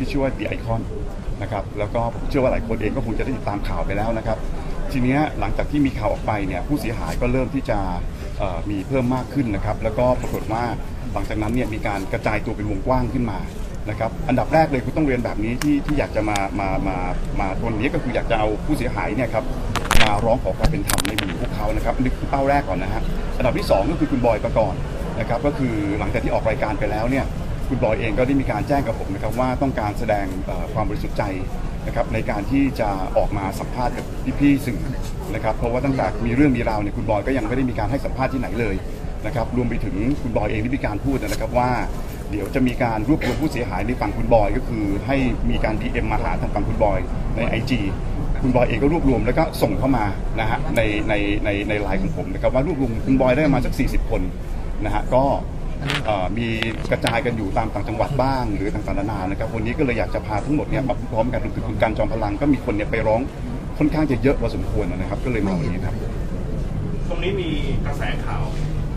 ที่ชื่อว่าดีไอคอนนะครับแล้วก็ผมเชื่อว่าหลายคนเองก็คงจะได้ติดตามข่าวไปแล้วนะครับ ทีนี้หลังจากที่มีข่าวออกไปเนี่ยผู้เสียหายก็เริ่มที่จะมีเพิ่มมากขึ้นนะครับ แล้วก็ปรากฏว่าหลังจากนั้นเนี่ยมีการกระจายตัวเป็นวงกว้างขึ้นมานะครับอันดับแรกเลยคุณต้องเรียนแบบนี้ที่ที่อยากจะมามามามาตรงนี้ก็คืออยากจะเอาผู้เสียหายเนี่ยครับมาร้องขอความเป็นธรรมในหมุมพวกเขานะครับนนี่คือเป้าแรกก่อนนะฮะอันดับที่สองก็คือคุณบอยประกรณ์นะครับก็คือหลังจากที่ออกรายการไปแล้วเนี่ย คุณบอยเองก็ได้มีการแจ้งกับผมนะครับว่าต้องการแสดงความบริสุทธิ์ใจนะครับในการที่จะออกมาสัมภาษณ์กับพี่ๆสื่อนะครับเพราะว่าตั้งแต่มีเรื่องมีราวเนี่ยคุณบอยก็ยังไม่ได้มีการให้สัมภาษณ์ที่ไหนเลยนะครับรวมไปถึงคุณบอยเองที่มีการพูดนะครับว่า เดี๋ยวจะมีการรวบรวมผู้เสียหายในฝั่งคุณบอย ก็คือให้มีการ DM มาหาทางฝั่งคุณบอยใน IG คุณบอยเองก็รวบรวมแล้วก็ส่งเข้ามานะฮะในในในในไลน์ของผมนะครับว่ารวบรวมคุณบอยได้มาสัก 40 คนนะฮะก็ มีกระจายกันอยู่ตามต่างจังหวัดบ้าง หรือต่างๆนานานะครับ วันนี้ก็เลยอยากจะพาทั้งหมดเนี่ยมาพร้อมกันรวมถึงคุณการจอมพลังก็มีคนเนี่ยไปร้องค่อนข้างจะเยอะพอสมควรนะครับ ก็เลยมาวันนี้ครับ ตรงนี้มีกระแสข่าว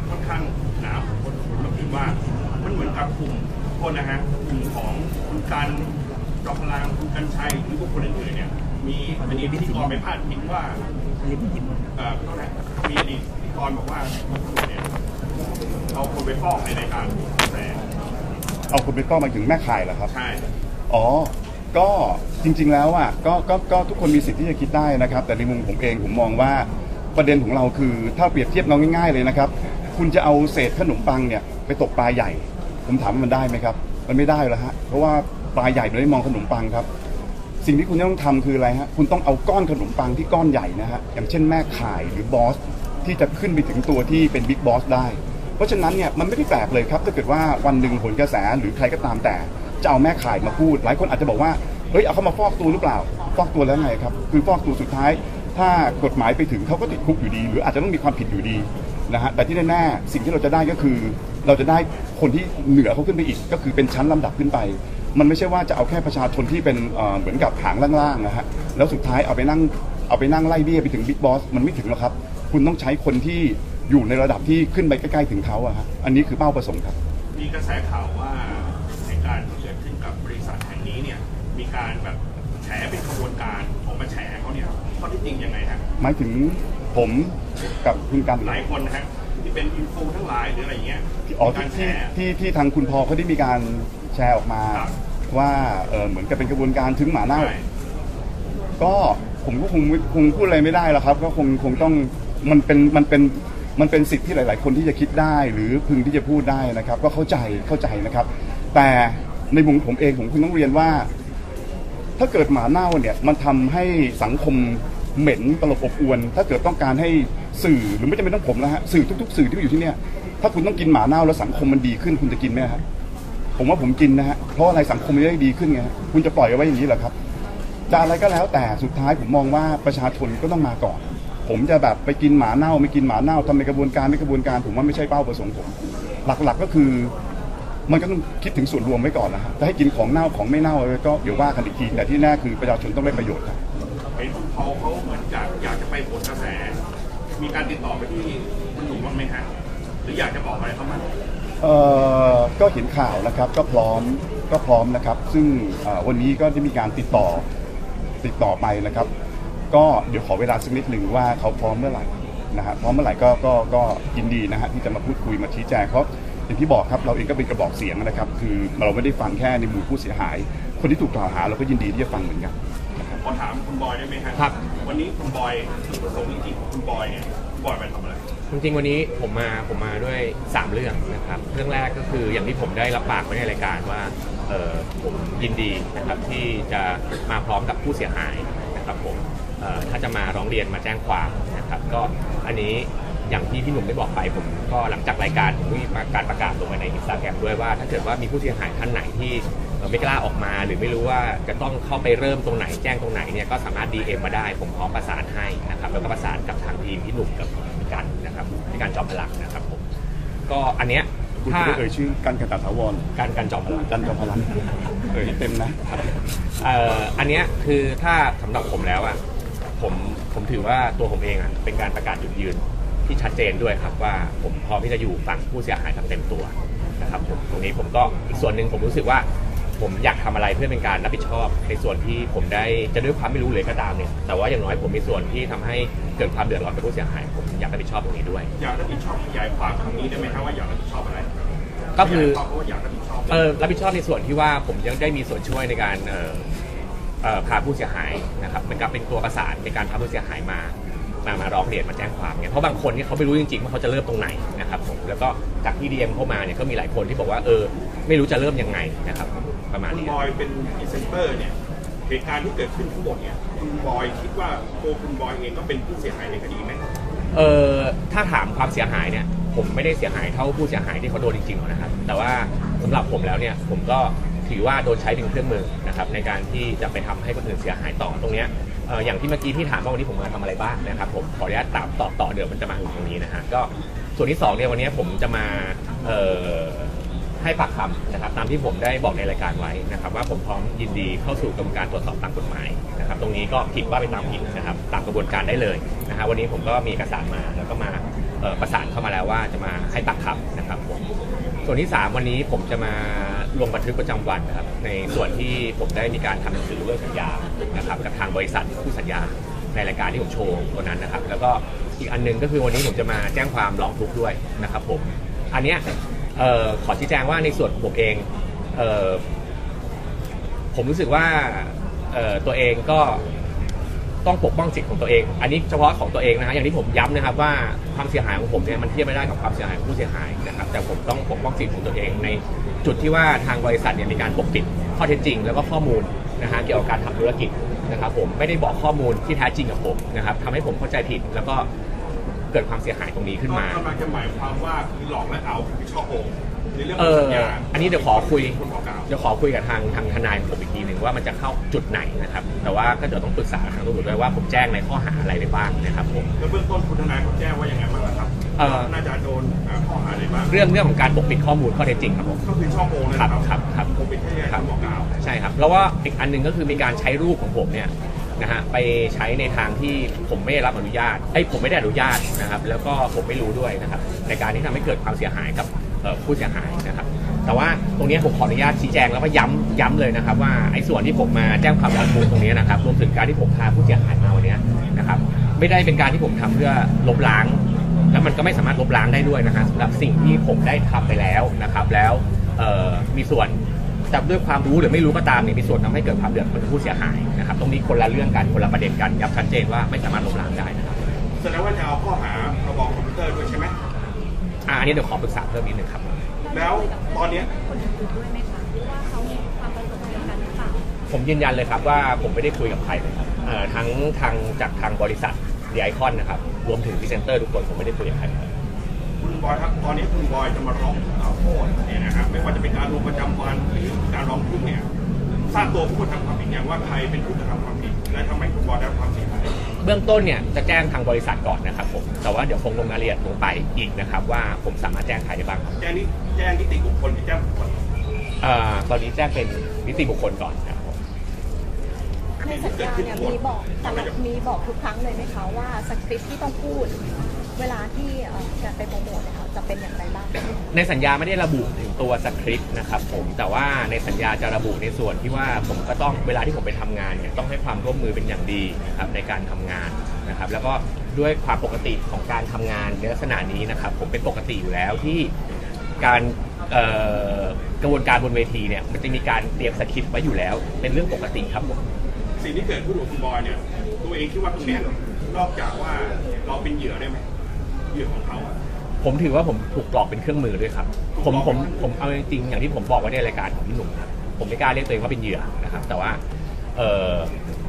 ค่อนข้างหนาคนคนมาคิดว่ามันเหมือนกับกลุ่มคนนะฮะกลุ่มของคุณการจอมพลังคุณกันชัยหรือพวกคนอื่นๆเนี่ยมีอดีตพิธีกรไปพาดพิงว่าเอ่อเขาเรียกมีอดีตพิธีกรบอกว่าคุณเนี่ย เอาคนไปฟ้องในรายการกระแสเอาคุณไปก้อมาถึงแม่ข่ายเหรอครับ ใช่ อ๋อ ก็จริง ๆ แล้วอะก็ก็ก็ทุกคนมีสิทธิ์ที่จะคิดได้นะครับ แต่ในมุมผมเองผมมองว่าประเด็นของเราคือถ้าเปรียบเทียบเราง่าย ๆ เลยนะครับ คุณจะเอาเศษขนมปังเนี่ยไปตกปลาใหญ่ ผมถามว่ามันได้ไหมครับ มันไม่ได้แล้วฮะเพราะว่าปลาใหญ่มันไม่มองขนมปังครับ สิ่งที่คุณต้องทำคืออะไรฮะคุณต้องเอาก้อนขนมปังที่ก้อนใหญ่นะฮะอย่างเช่นแม่ข่ายหรือบอสที่จะขึ้นไปถึงตัวที่เป็นบิ๊กบอสได้เพ ราะฉะนั้นเนี่ยมันไม่ได้แปลกเลยครับถ้าเกิดว่าวันหนึ่งผลกระแสหรือใครก็ตามแต่จะเอาแม่ข่ายมาพูด หลายคนอาจจะบอกว่าเฮ้ยเอาเขามาฟอกตัวหรือเปล่า ฟอกตัวแล้วไงครับ คือฟอกตัวสุดท้าย ถ้ากฎหมายไปถึงเขาก็ติดคุกอยู่ดี หรืออาจจะต้องมีความผิดอยู่ดีนะฮะแต่ที่แน่ๆสิ่งที่เราจะได้ก็คือ เราจะได้คนที่เหนือเขาขึ้นไปอีก ก็คือเป็นชั้นลำดับขึ้นไป มันไม่ใช่ว่าจะเอาแค่ประชาชนที่เป็นเหมือนกับหางล่างๆนะฮะแล้วสุดท้ายเอาไปนั่งเอาไปนั่งไล่เบี้ยไปถึงบิ๊กบอสมันไม่ถึงหรอกครับ คุณต้องใช้คนที่ อยู่ในระดับที่ขึ้นไปใกล้ๆถึงเขาอะฮะอันนี้คือเป้าประสงค์ครับ มีกระแสข่าวว่าในการที่เกิดขึ้นกับบริษัทแห่งนี้เนี่ยมีการแบบแฉเป็นขบวนการออกมาแฉเขาเนี่ยข้อที่จริงยังไงฮะหมายถึงผมกับคุณกันหลายคนนะฮะที่เป็นอินฟูทั้งหลายหรืออะไรอย่างเงี้ยอ๋อมีกาที่รแฉที่ที่ที่ทางคุณพอเขาได้มีการแชร์ออกมาครับว่าเออเหมือนกับเป็นกระบวนการถึงหมาเน่าใช่ก็ผมก็คงคงพูดอะไรไม่ได้แล้วครับ ก็คงคงต้องมันเป็นมันเป็น มันเป็นสิทธิ์ที่หลาย ๆ คนที่จะคิดได้ หรือพึงที่จะพูดได้นะครับ ก็เข้าใจเข้าใจนะครับ แต่ในมุมผมเองผมคุณต้องเรียนว่า ถ้าเกิดหมาเน่าเนี่ยมันทำให้สังคมเหม็นตลบอบอวน ถ้าเกิดต้องการให้สื่อหรือไม่จำเป็นต้องผมแล้วฮะสื่อทุก ๆ สื่อที่อยู่ที่เนี่ยถ้าคุณต้องกินหมาเน่าแล้วสังคมมันดีขึ้นคุณจะกินไหมฮะผมว่าผมกินนะฮะเพราะอะไรสังคมมันได้ดีขึ้นไงคุณจะปล่อยเอาไว้อย่างนี้เหรอครับจะอะไรก็แล้วแต่สุดท้ายผมมองว่าประชาชนก็ต้องมาก่อน ผมจะแบบไปกินหมาเน่าไม่กินหมาเน่าทำในกระบวนการไม่กระบวนการผมว่าไม่ใช่เป้าประสงค์ผมหลักๆก็คือ มันก็ต้องคิดถึงส่วนรวมไว้ก่อนนะฮะจะให้กินของเน่าของไม่เน่าก็เดี๋ยวว่ากันอีกทีแต่ที่แน่คือประชาชนต้องได้ประโยชน์ครับเห็นคุณเขาเขาเหมือนจะอยากจะไปผลกระแส มีการติดต่อไปที่คุณหนุ่มบ้างไหมฮะหรืออยากจะบอกอะไรเขาบ้างเอ่อก็เห็นข่าวนะครับก็พร้อมก็พร้อมนะครับ ซึ่งเอ่อวันนี้ก็ได้มีการติดต่อติดต่อไปนะครับ ก็เดี๋ยวขอเวลาสักนิดหนึ่งว่าเขาพร้อมเมื่อไหร่นะฮะพร้อมเมื่อไหร่ก็ก็ก็ยินดีนะฮะที่จะมาพูดคุยมาชี้แจงเพราะอย่างที่บอกครับเราเองก็เป็นกระบอกเสียงนะครับ คือเราไม่ได้ฟังแค่ในมุมผู้เสียหาย คนที่ถูกกล่าวหาเราก็ยินดีที่จะฟังเหมือนกันขอถามคุณบอยได้ไหมฮะครับ วันนี้คุณบอยจุดประสงค์จริงๆของคุณบอยเนี่ยคุณบอยไปทำอะไรจริงๆวันนี้ผมมาผมมาด้วย 3 เรื่องนะครับ เรื่องแรกก็คืออย่างที่ผมได้รับปากไว้ในรายการว่าเออผมยินดีนะครับที่จะมาพร้อมกับผู้เสียหายนะครับผมเอ่อ ถ้าจะมาร้องเรียนมาแจ้งความนะครับก็อันนี้อย่างที่พี่หนุ่มได้บอกไปผมก็หลังจากรายการผมมีการประกาศลงไปในอินสตาแกรมด้วยว่าถ้าเกิดว่ามีผู้เสียหายท่านไหนที่เอ่อไม่กล้าออกมา หรือไม่รู้ว่าจะต้องเข้าไปเริ่มตรงไหนแจ้งตรงไหนเนี่ยก็สามารถ DM มาได้ ผมพร้อมประสานให้นะครับแล้วก็ประสานกับทางทีมพี่หนุ่มกับพี่กันนะครับพี่การจอมพลังนะครับผมก็อันเนี้ยคุณถ้าจะได้เอ่ยชื่อกันกันตถาวรการการจอมพลังกันจอมพลังเอ่ยให้เต็มนะเอ่ออันเนี้ยคือถ้าสำหรับผมแล้วอะ ผมผมถือว่าตัวผมเองอะเป็นการประกาศจุดยืนที่ชัดเจนด้วยครับว่าผมพร้อมที่จะอยู่ฝั่งผู้เสียหายแบบเต็มตัวนะครับผมตรงนี้ผมก็อีกส่วนหนึ่งผมรู้สึกว่าผมอยากทำอะไรเพื่อเป็นการรับผิดชอบ ในส่วนที่ผมได้จะด้วยความไม่รู้เลยก็ตามเนี่ยแต่ว่าอย่างน้อยผมมีส่วนที่ทำให้เกิดความเดือดร้อนกับผู้เสียหาย ผมอยากรับผิดชอบตรงนี้ด้วย อยากรับผิดชอบขยายความคำนี้ได้ไหมครับว่าอยากรับผิดชอบอะไรก็คือขยายความว่าอยากรับผิดชอบเออรับผิดชอบในส่วนที่ว่าผมยังได้มีส่วนช่วยในการเอ่อเอ่อ พาผู้เสียหายนะครับเหมือนกับเป็นตัวประสานในการพาผู้เสียหายมามามาร้องเรียนมาแจ้งความเนี่ยเพราะบางคนเนี่ยเขาไม่รู้จริงๆว่าเขาจะเริ่มตรงไหนนะครับผมแล้วก็จากที่ดีเอ็มเข้ามาเนี่ยก็มีหลายคนที่บอกว่าเออไม่รู้จะเริ่มยังไงนะครับประมาณคุณนี้บอยเป็นพรีเซนเตอร์เนี่ยเหตุการณ์ที่เกิดขึ้นทั้งหมดเนี่ยคุณบอยคิดว่าตัวคุณบอยเองก็เป็นผู้เสียหายในคดีไหมเออถ้าถามความเสียหายเนี่ยผมไม่ได้เสียหายเท่าผู้เสียหายที่เขาโดนจริงๆหรอกนะครับแต่ว่าสำหรับผมแล้วเนี่ยผมก็ ถือว่าโดนใช้เป็นเครื่องมือนะครับในการที่จะไปทำให้คนอื่นเสียหายต่อตรงเนี้ยอย่างที่เมื่อกี้ที่ถามว่าวันนี้ผมมาทำอะไรบ้างนะครับผมขออนุญาตตามต่อต่อเดี๋ยวมันจะมาถึงตรงนี้นะฮะก็ส่วนที่สองเนี่ยวันนี้ผมจะมาให้ปากคำนะครับตามที่ผมได้บอกในรายการไว้นะครับ ว่าผมพร้อมยินดีเข้าสู่กระบวนการตรวจสอบตามกฎหมายนะครับ ตรงนี้ก็ผิดว่าไปตามผิดนะครับ ตามกระบวนการได้เลยนะฮะวันนี้ผมก็มีเอกสารมาแล้วก็มาประสานเข้ามาแล้วว่าจะมาให้ปากคำนะครับผมส่วนที่ 3 วันนี้ผมจะมา ลงบันทึกประจำวันนะครับในส่วนที่ผมได้มีการทำหนังสือเลิกสัญญานะครับกับทางบริษัทผู้สัญญาในรายการที่ผมโชว์วันนั้นนะครับ แล้วก็อีกอันหนึงก็คือวันนี้ผมจะมาแจ้งความร้องทุกข์ด้วยนะครับผมอันเนี้ยขอชี้แจงว่าในส่วนผมเองเออผมรู้สึกว่าตัวเองก็ต้องปกป้องสิทธิ์ของตัวเอง อันนี้เฉพาะของตัวเองนะฮะ อย่างที่ผมย้ำนะครับว่าความเสียหายของผมเนี่ยมันเทียบไม่ได้กับความเสียหายของผู้เสียหายนะครับ แต่ผมต้องปกป้องสิทธิ์ของตัวเองใน จุดที่ว่าทางบริษัทเนี่ยมีการปกปิดข้อเท็จจริง แล้วก็ข้อมูลนะฮะเกี่ยวกับการทำธุรกิจนะครับผมไม่ได้บอกข้อมูลที่แท้จริงกับผมนะครับทำให้ผมเข้าใจผิดแล้วก็เกิดความเสียหายตรงนี้ขึ้นมา กำลังจะหมายความว่าคือหลอกและเอาคือช่อโกง ในเรื่องเอของอสัญญาอันนี้เดี๋ยวขอคุย คนขอกล่าว เดี๋ยวขอคุยกับทางทางทนายของผมอีกทีหนึ่งว่ามันจะเข้าจุดไหนนะครับ แต่ว่าก็เดี๋ยวต้องปรึกษาทางตำรวจด้วยว่าผมแจ้งในข้อหาอะไรได้บ้างนะครับผม แล้วเบื้องต้นคุณทนายเขาแจ้งว่ายังไงบ้างล่ะครับ เอ่อ น่าจะโดนอ่าข้อหาอะไรบ้างเรื่องเรื่องของการปกปิดข้อมูลข้อเท็จจริงครับผม ก็คือช่อโกงเลยนะครับครับครับ ผมเป็นแค่ครับคำบอกกล่าวใช่ครับ แล้วว่าอีกอันหนึ่งก็คือมีการใช้รูปของผมเนี่ยนะฮะไปใช้ในทางที่ผมไม่ได้รับอนุญาตไอ้ยผมไม่ได้อนุญาตนะครับ แล้วก็ผมไม่รู้ด้วยนะครับ ในการที่ทำให้เกิดความเสียหายกับเอ่อ ผู้เสียหายนะครับ แต่ว่าตรงนี้ผมขออนุญาตชี้แจงแล้วก็ย้ำย้ำเลยนะครับ ว่าไอ้ส่วนที่ผมมาแจ้งความร้องทุกข์ตรงนี้นะครับรวมถึงการที่ผมพาผู้เสียหายมาวันนี้นะครับ ไม่ได้เป็นการที่ผมทำเพื่อลบล้าง แล้วมันก็ไม่สามารถลบล้างได้ด้วยนะฮะสำหรับสิ่งที่ผมได้ทำไปแล้วนะครับ แล้วมีส่วนจับด้วยความรู้หรือไม่รู้ก็ตามเนี่ยมีส่วนทำให้เกิดความเดือดร้อนผู้เสียหายนะครับตรงนี้คนละเรื่องกันคนละประเด็นกันย้ำชัดเจนว่าไม่สามารถลบล้างได้นะครับแสดงว่าจะเอาข้อหาพรบอม อะอันนี้เดี๋ยวขอปรึกษาเพิ่มนิดนึงครับ แล้วตอนเนี้ย คนอื่นๆด้วยไหมคะหรือว่าเขามีความประสงค์เดียวกันหรือเปล่าผมยืนยันเลยครับว่าผมไม่ได้คุยกับใครเลยครับเอ่อทั้งทางจากทางบริษัทดีไอคอนนะครับ รวมถึงพรีเซนเตอร์ทุกคนผมไม่ได้คุยกับใครเลย คุณบอยครับตอนนี้คุณบอยจะมาร้องกล่าวโทษเนี่ยนะครับไม่ว่าจะเป็นการลงประจำวันหรือการร้องทุกข์เนี่ยทราบตัวผู้กระทำความผิดอย่างว่าใครเป็นผู้กระทำความผิดและทำให้คุณบอยได้รับความเสียหาย เบื้องต้นเนี่ยจะแจ้งทางบริษัทก่อนนะครับผมแต่ว่าเดี๋ยวคงลงรายละเอียดลงไปอีกนะครับ ว่าผมสามารถแจ้งใครได้บ้างครับแจ้งนี้แจ้งนิติบุคคลหรือแจ้งบุคคลเอ่อตอนนี้แจ้งเป็นนิติบุคคลก่อนครับผมในสัญญาเนี่ยมีบอกแต่ละมีบอกทุกครั้งเลยไหมคะว่าสคริปต์ที่ต้องพูด เวลาที่เอ่อการไปโปรโมทเนี่ยค่ะจะเป็นอย่างไรบ้าง ในสัญญาไม่ได้ระบุถึงตัวสคริปต์นะครับผมแต่ว่าในสัญญาจะระบุในส่วนที่ว่าผมก็ต้องเวลาที่ผมไปทำงานเนี่ยต้องให้ความร่วมมือเป็นอย่างดีนะครับในการทำงานนะครับ แล้วก็ด้วยความปกติของการทำงานในลักษณะนี้นะครับ ผมเป็นปกติอยู่แล้วที่การเอ่อกระบวนการบนเวทีเนี่ยมันจะมีการเตรียมสคริปต์ไว้อยู่แล้ว เป็นเรื่องปกติครับผม สิ่งที่เกิดขึ้นกับคุณบอยเนี่ย ตัวเองคิดว่าตรงเนี้ยนอกจากว่าเราเป็นเหยื่อได้ไหม เหยื่อของเขาอะ ผมถือว่าผมถูกหลอกเป็นเครื่องมือด้วยครับ ผมผมผมเอาจริงๆอย่างที่ผมบอกไว้ในรายการของพี่หนุ่มครับผมไม่กล้าเรียกตัวเองว่าเป็นเหยื่อนะครับ แต่ว่าเออ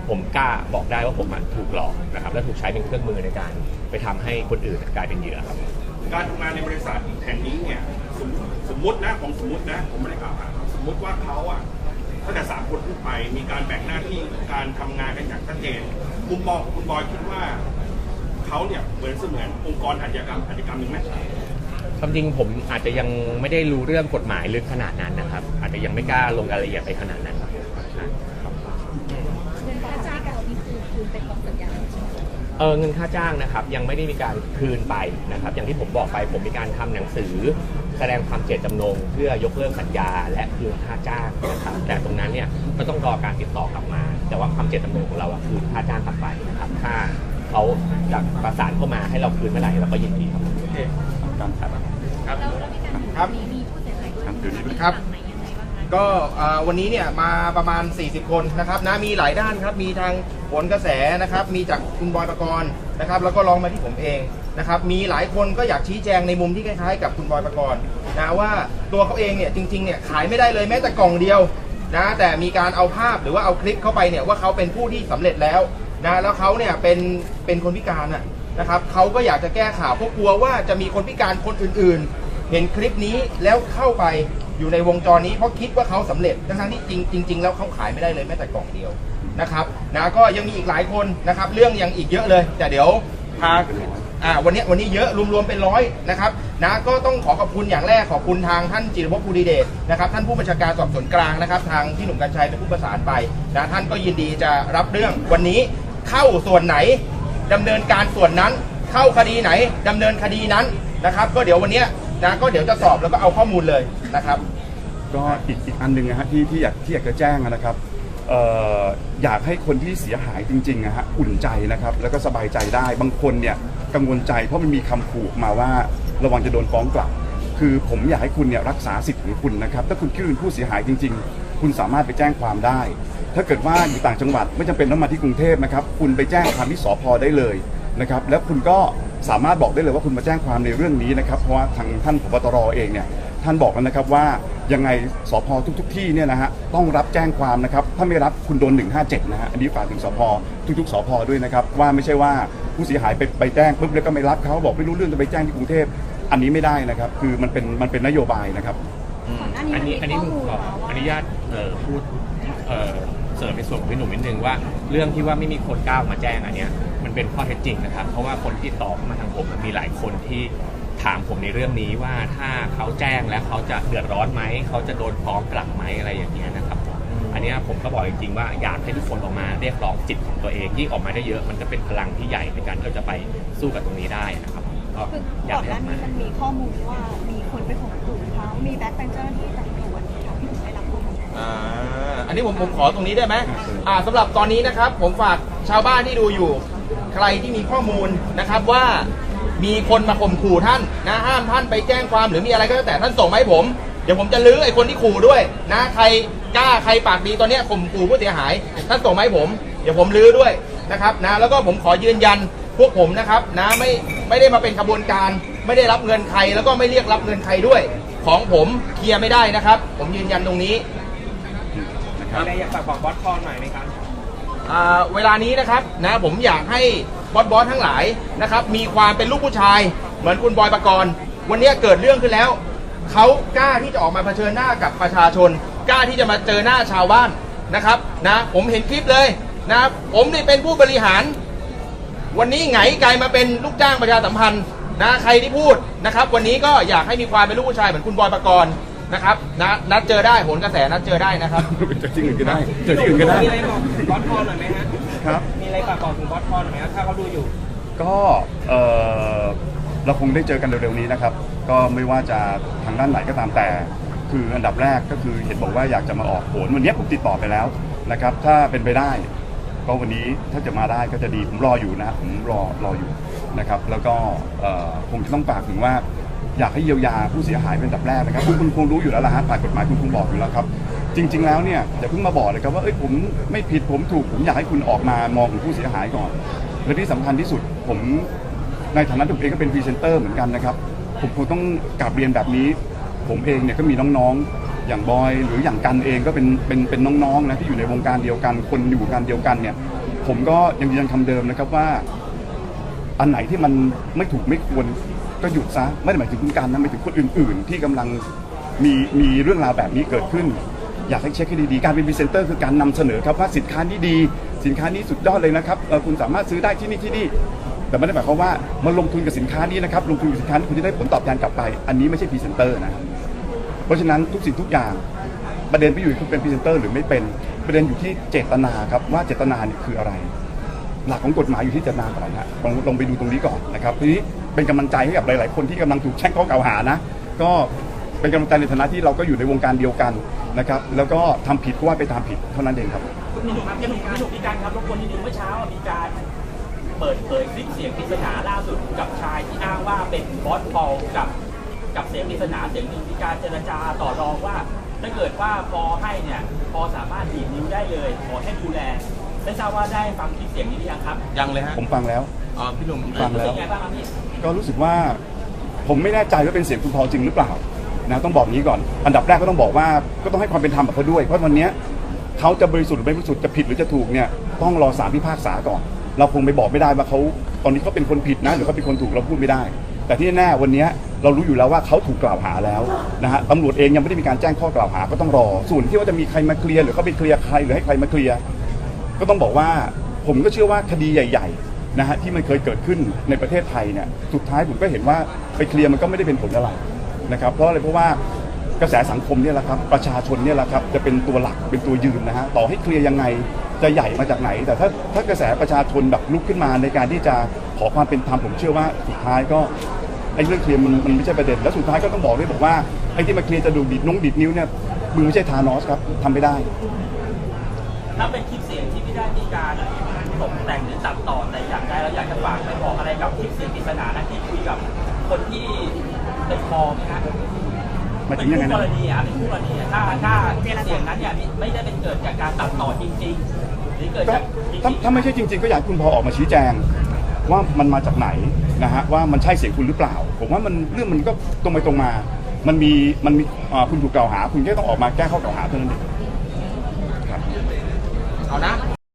ผมกล้าบอกได้ว่าผมอะถูกหลอกนะครับ และถูกใช้เป็นเครื่องมือในการไปทำให้คนอื่นกลายเป็นเหยื่อครับ การทำงานในบริษัทแห่งนี้เนี่ยสมสมมตินะผมสมมตินะผมไม่ได้กล่าวหาเขาสมมติว่าเขาอะถ้าแต่สามคนขึ้นไปมีการแบ่งหน้าที่การทำงานกันอย่างชัดเจนมุมมองของคุณบอยคิดว่า เขาเนี่ยเหมือนเสมือนองค์กรอาชญากรรมอาชญากรรมหนึ่งไหมความจริงผมอาจจะยังไม่ได้รู้เรื่องกฎหมายลึกขนาดนั้นนะครับ อาจจะยังไม่กล้าลงรายละเอียดไปขนาดนั้นครับเงินค่าจ้างเรานี่คือคืนเป็นของสัญญาใช่ไหมเออเงินค่าจ้างนะครับ ยังไม่ได้มีการคืนไปนะครับ อย่างที่ผมบอกไปผมมีการทำหนังสือ แสดงความเจตจำนง เพื่อยกเลิกสัญญา และคืนค่าจ้างนะครับแต่ตรงนั้นเนี่ยก็ต้องรอการติดต่อกลับมา แต่ว่าความเจตจำนงของเราอะคือค่าจ้างกลับไปนะครับถ้า เขาจะประสานเข้ามาให้เราคืนเมื่อไหร่เราก็ยินดีครับการครับครับครับครับก็อ่าวันนี้เนี่ยมาประมาณ 40 คนนะครับนะมีหลายด้านครับมีทางผลกระแสนะครับมีจากคุณบอยประกรณ์นะครับแล้วก็ลองมาที่ผมเองนะครับมีหลายคนก็อยากชี้แจงในมุมที่คล้ายๆ กับคุณบอยประกรณ์นะว่าตัวเขาเองเนี่ยจริงๆเนี่ยขายไม่ได้เลยแม้แต่กล่องเดียวนะแต่มีการเอาภาพหรือว่าเอาคลิปเข้าไปเนี่ยว่าเขาเป็นผู้ที่สำเร็จแล้ว นะแล้วเขาเนี่ยเป็นเป็นคนพิการอะนะครับเขาก็อยากจะแก้ข่าวเพราะกลัวว่าจะมีคนพิการคนอื่นๆ เห็นคลิปนี้แล้วเข้าไปอยู่ในวงจรนี้เพราะคิดว่าเขาสำเร็จทั้งๆที่จริงจริง ๆ แล้วเขาขายไม่ได้เลยแม้แต่กล่องเดียวนะครับนะก็ยังมีอีกหลายคนนะครับ เรื่องยังอีกเยอะเลย แต่เดี๋ยวพาอ่าวันนี้วันนี้เยอะรวมๆเป็นร้อยนะครับนะก็ต้องขอขอบคุณอย่างแรกขอบคุณทางท่านจิรพภูริเดชนะครับท่านผู้บัญชาการสอบสวนกลางนะครับ ทางที่หนุ่มกัญชัยเป็นผู้ประสานไปนะท่านก็ยินดีจะรับเรื่องวันนี้ เข้าส่วนไหนดำเนินการส่วนนั้น เข้าคดีไหนดำเนินคดีนั้นนะครับ ก็เดี๋ยววันนี้นะก็เดี๋ยวจะสอบแล้วก็เอาข้อมูลเลยนะครับ ก็อีกอีกอันหนึ่งนะฮะที่ที่อยากที่อยากจะแจ้งนะครับอยากให้คนที่เสียหายจริงๆนะฮะอุ่นใจนะครับ แล้วก็สบายใจได้บางคนเนี่ยกังวลใจเพราะมันมีคำขู่มาว่าระวังจะโดนฟ้องกลับ คือผมอยากให้คุณเนี่ยรักษาสิทธิ์ของคุณนะครับ ถ้าคุณคิดว่าเป็นผู้เสียหายจริง ๆ คุณสามารถไปแจ้งความได้ ถ้าเกิดว่าอยู่ต่างจังหวัดไม่จำเป็นต้องมาที่กรุงเทพนะครับคุณไปแจ้งความที่สพได้เลยนะครับแล้วคุณก็สามารถบอกได้เลยว่าคุณมาแจ้งความในเรื่องนี้นะครับเพราะว่าทางท่านผบตรเองเนี่ยท่านบอกแล้วนะครับว่ายังไงสพทุกๆที่เนี่ยนะฮะต้องรับแจ้งความนะครับถ้าไม่รับคุณโดน 157 นะฮะอันนี้ฝากถึงสพทุกๆสพด้วยนะครับว่าไม่ใช่ว่าผู้เสียหายไปไปแจ้งปุ๊บแล้วก็ไม่รับเขาบอกไม่รู้เรื่องจะไปแจ้งที่กรุงเทพอันนี้ไม่ได้นะครับคือมันเป็นมันเป็นนโยบายนะครับ อนหน้านี้อันมันนี้มีอันนี้ข้อผมมูลขอมาว่าอนุญาตเอ่อพูดเอ่อเสริมในส่วนของพี่หนุ่มนิดนึงว่า เรื่องที่ว่าไม่มีคนกล้ามาแจ้งอันเนี้ยมันเป็นข้อเท็จจริงนะครับ เพราะว่าคนที่ตอบมาทางผมมีหลายคนที่ถามผมในเรื่องนี้ว่าถ้าเขาแจ้งแล้วเขาจะเดือดร้อนไหมเขาจะโดนฟ้องกลับไหมอะไรอย่างเงี้ยนะครับผมอันเนี้ยผมก็บอกจริงๆว่าอยากให้ทุกคนออกมาเรียกร้องจิตของตัวเองยิ่งออกมาได้เยอะมันจะเป็นพลังที่ใหญ่ในการที่เราจะไปสู้กับตรงนี้ได้นะครับก็คืออยาก่กอนให้หอน้าอกมานี้มันมีข้อมูลว่ามีคน ไปข่มขู่เขามีแบ็คเป็นเจ้าหน้าที่ตำรวจทำให้ถึงได้รับข้อมูลอ่าอันนี้ผมผมขอตรงนี้ได้ไหมอ่าสำหรับตอนนี้นะครับ ผมฝากชาวบ้านที่ดูอยู่ ใครที่มีข้อมูลนะครับว่ามีคนมาข่มขู่ท่านนะห้ามท่านไปแจ้งความหรือมีอะไรก็แล้วแต่ท่านส่งมาให้ผม เดี๋ยวผมจะลื้อไอ้คนที่ขู่ด้วยนะใครกล้าใครปากดีตอนเนี้ยข่มขู่ผู้เสียหาย ท่านส่งมาให้ผม เดี๋ยวผมลื้อด้วยนะครับนะแล้วก็ผมขอยืนยันพวกผมนะครับนะไม่ไม่ได้มาเป็นขบวนการ ไม่ได้รับเงินใครแล้วก็ไม่เรียกรับเงินใครด้วย ของผมเคลียร์ไม่ได้นะครับ ผมยืนยันตรงนี้นะครับมีอะไรอยากฝากบอกบอสคอนหน่อยไหมครับอ่าเวลานี้นะครับนะผมอยากให้บอสบอสทั้งหลายนะครับ มีความเป็นลูกผู้ชาย เหมือนคุณบอยปกรณ์ วันนี้เกิดเรื่องขึ้นแล้วเขากล้าที่จะออกมาเผชิญหน้ากับประชาชน กล้าที่จะมาเจอหน้าชาวบ้านนะครับนะผมเห็นคลิปเลยนะผมนี่เป็นผู้บริหาร วันนี้ไงกลายมาเป็นลูกจ้างประชาสัมพันธ์ นะใครที่พูดนะครับวันนี้ก็อยากให้มีความเป็นลูกผู้ชายเหมือนคุณบอยปกรณ์นะครับนะนัดเจอได้ผลกระแสนัดเจอได้นะครับ เจอที่อื่นก็ได้เจอที่อื่นก็ได้มีอะไรบอกบอสคอนหน่อยไหมฮะครับ มีอะไรฝากบอกถึงบอสคอนหน่อยไหมฮะถ้าเขาดูอยู่ ก็เอ่อเราคงได้เจอกันเร็วๆนี้นะครับ ก็ไม่ว่าจะทางด้านไหนก็ตามแต่ คืออันดับแรกก็คือเห็นบอกว่าอยากจะมาออกโหนวันนี้ผมติดต่อไปแล้วนะครับ ถ้าเป็นไปได้ ก็วันนี้ถ้าจะมาได้ก็จะดีผมรออยู่นะครับผมรอรออยู่ นะครับแล้วก็คงจะต้องฝากถึงว่าอยากให้เยียวยาผู้เสียหายเป็นดับแรกนะครับคุณคุณคงรู้อยู่แล้วละฮะฝ่ายกฎหมายคุณคงบอกอยู่แล้วครับ จริง ๆ แล้วเนี่ยอย่าเพิ่งมาบอกเลยครับว่าเอ้ยผมไม่ผิดผมถูกผมอยากให้คุณออกมามองถึงผู้เสียหายก่อน และที่สำคัญที่สุดผมในฐานะผมเองก็เป็นพรีเซนเตอร์เหมือนกันนะครับ ผมคงต้องกลับเรียนแบบนี้ ผมเองเนี่ยก็มีน้องๆอย่างบอยหรืออย่างกันเองก็เป็นเป็นเป็นน้องๆนะที่อยู่ในวงการเดียวกันคนอยู่วงการเดียวกันเนี่ยผมก็ยังยืนยันคำเดิมนะครับว่า อันไหนที่มันไม่ถูกไม่ควรก็หยุดซะไม่ได้หมายถึงคุณการนะหมายถึงคนอื่น ๆ ที่กำลังมีมีเรื่องราวแบบนี้เกิดขึ้น อยากให้เช็คให้ดีๆการเป็นพรีเซนเตอร์คือการนำเสนอครับว่าสินค้านี้ดี สินค้านี้สุดยอดเลยนะครับคุณสามารถซื้อได้ที่นี่ที่นี่แต่ไม่ได้หมายความว่ามาลงทุนกับสินค้านี้นะครับลงทุนกับสินค้านี้คุณจะได้ผลตอบแทนกลับไป อันนี้ไม่ใช่พรีเซนเตอร์นะเพราะฉะนั้นทุกสิ่งทุกอย่างประเด็นไปอยู่ที่คุณเป็นพรีเซนเตอร์หรือไม่เป็นประเด็นอยู่ที่เจตนาครับว่าเจตนาเนี่ยคืออะไร หลักของกฎหมายอยู่ที่เจตนาก่อนนะลองลองไปดูตรงนี้ก่อนนะครับทีนี้เป็นกำลังใจให้กับหลาย ๆ คนที่กำลังถูกแช่งข้อกล่าวหานะก็เป็นกำลังใจในฐานะที่เราก็อยู่ในวงการเดียวกันนะครับ แล้วก็ทำผิดก็ว่าไปตามผิดเท่านั้นเองครับคุณหนุ่มครับพี่หนุ่มพี่หนุ่มพี่การครับรบกวนนิดนึงเมื่อเช้ามีการเปิดเผยคลิปเสียงปริศนาล่าสุดกับชายที่อ้างว่าเป็นบอสพอลกับกับเสียงปริศนาเสียงหนึ่งมีการเจรจาต่อรองว่า ถ้าเกิดว่าพอให้เนี่ยพอสามารถดีดนิ้วได้เลย ขอให้ดูแล ไม่ทราบว่าได้ฟังคลิปเสียงนี้หรือยังครับยังเลยฮะผมฟังแล้ว อ๋อพี่หนุ่มฟังแล้ว เป็นไงบ้างครับพี่ก็รู้สึกว่าผมไม่แน่ใจว่าเป็นเสียงคุณพอลจริงหรือเปล่านะต้องบอกงี้ก่อน อันดับแรกก็ต้องบอกว่าก็ต้องให้ความเป็นธรรมกับเขาด้วย เพราะวันเนี้ยเขาจะบริสุทธิ์หรือไม่บริสุทธิ์จะผิดหรือจะถูกเนี่ยต้องรอศาลพิพากษาก่อน เราคงไปบอกไม่ได้ว่าเขาตอนนี้เขาเป็นคนผิดนะหรือเขาเป็นคนถูกเราพูดไม่ได้ แต่ที่แน่ๆวันเนี้ยเรารู้อยู่แล้วว่าเขาถูกกล่าวหาแล้วนะฮะตำรวจเองยังไม่ได้มีการแจ้งข้อกล่าวหาก็ต้องรอส่วนที่ว่าจะมีใครมาเคลียร์หรือเขาไปเคลียร์ใครหรือให้ใครมาเคลียร์ ก็ต้องบอกว่าผมก็เชื่อว่าคดีใหญ่ๆนะฮะที่มันเคยเกิดขึ้นในประเทศไทยเนี่ยสุดท้ายผมก็เห็นว่าไปเคลียร์มันก็ไม่ได้เป็นผลอะไรนะครับเพราะอะไรเพราะว่ากระแสสังคมเนี่ยแหละครับประชาชนเนี่ยแหละครับจะเป็นตัวหลักเป็นตัวยืนนะฮะต่อให้เคลียร์ยังไงจะใหญ่มาจากไหน แต่ถ้าถ้ากระแสประชาชนแบบลุกขึ้นมาในการที่จะขอความเป็นธรรมผมเชื่อว่าสุดท้ายก็ไอ้เรื่องเคลียร์มันมันไม่ใช่ประเด็นแล้วสุดท้ายก็ต้องบอกด้วยบอกว่าไอ้ที่มาเคลียร์จะดูดีดน้องดีดนิ้วเนี่ยมือไม่ใช่ทานอสครับทำไม่ได้ ถ้าเป็นคลิปเสียงที่ไม่ได้มีการตกแต่งหรือตัดต่อแต่อย่างใดเราอยากจะฝากไปบอกอะไรกับคลิปเสียงปริศนานะที่คุยกับคนที่เป็นคอไหมฮะหมายถึเป็นงยังไงคู่นะกรณีอะเป็นคู่กรณีอะถ้าถ้าคลิปเสียงนั้นเนี่ยไม่ได้เป็นเกิดจากการตัดต่อจริงๆหรือเกิดก็จากจริงถ้าๆถ้าไม่ใช่จริง ๆ ก็อยากให้คุณพอออกมาชี้แจงว่ามันมาจากไหนนะฮะว่ามันใช่เสียงคุณหรือเปล่า ผมว่ามันเรื่องมันก็ตรงไปตรงมา มันมีมันมีอ่าคุณถูกกล่าวหา คุณแค่ต้องออกมาแก้ข้อกล่าวหาเท่านั้นเองครับเอานะ